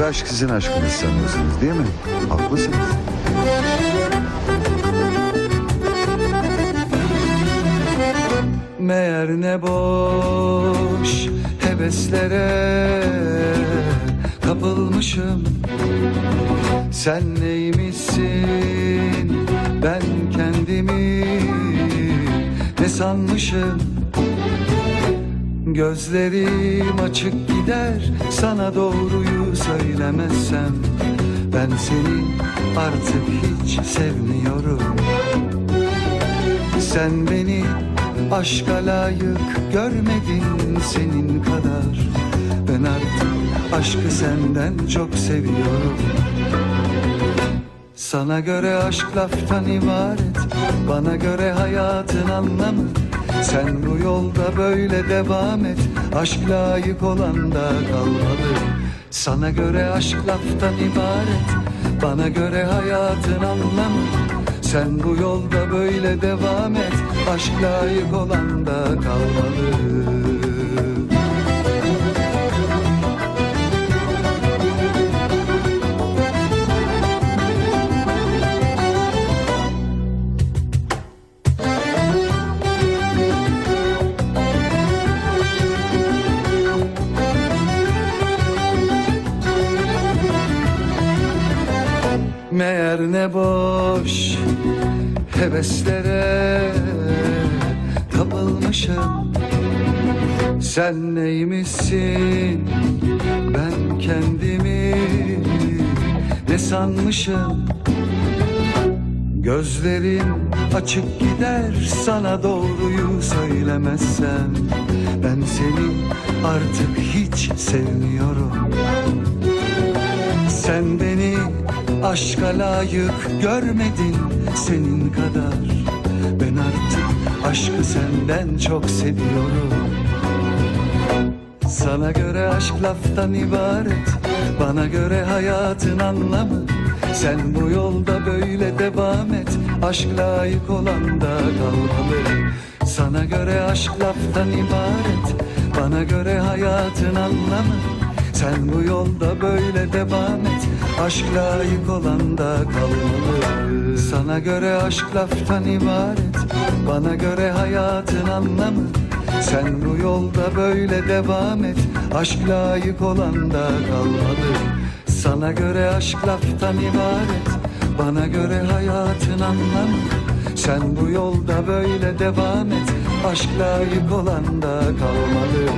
aşk sizin aşkınız sanıyorsunuz değil mi? Haklısınız. Meğer ne boş heveslere kapılmışım Sen neymişsin ben kendimi ne sanmışım Gözlerim açık gider sana doğruyu söylemezsem Ben seni artık hiç sevmiyorum. Sen beni aşka layık görmedin senin kadar. Ben artık aşkı senden çok seviyorum. Sana göre aşk laftan ibaret Bana göre hayatın anlamı. Sen bu yolda böyle devam et Aşk layık olan da kalmalı Sana göre aşk laftan ibaret Bana göre hayatın anlamı. Sen bu yolda böyle devam et Aşk layık olan da kalmalı Meğer ne boş heveslere kapılmışım. Sen neymişsin? Ben kendimi ne sanmışım? Gözlerim açık gider sana doğruyu söylemezsem. Ben seni artık hiç sevmiyorum. Sen beni aşka layık görmedin senin kadar. Ben artık aşkı senden çok seviyorum. Sana göre aşk laftan ibaret Bana göre hayatın anlamı. Sen bu yolda böyle devam et Aşk layık olan da kalmalı. Sana göre aşk laftan ibaret Bana göre hayatın anlamı sen bu yolda böyle devam et. Aşk layık olan da kalmalı. Sana göre aşk laftan ibaret. Bana göre hayatın anlamı. Sen bu yolda böyle devam et. Aşk layık olan da kalmalı. Sana göre aşk laftan ibaret. Bana göre hayatın anlamı. Sen bu yolda böyle devam et. Aşk layık olan da kalmalı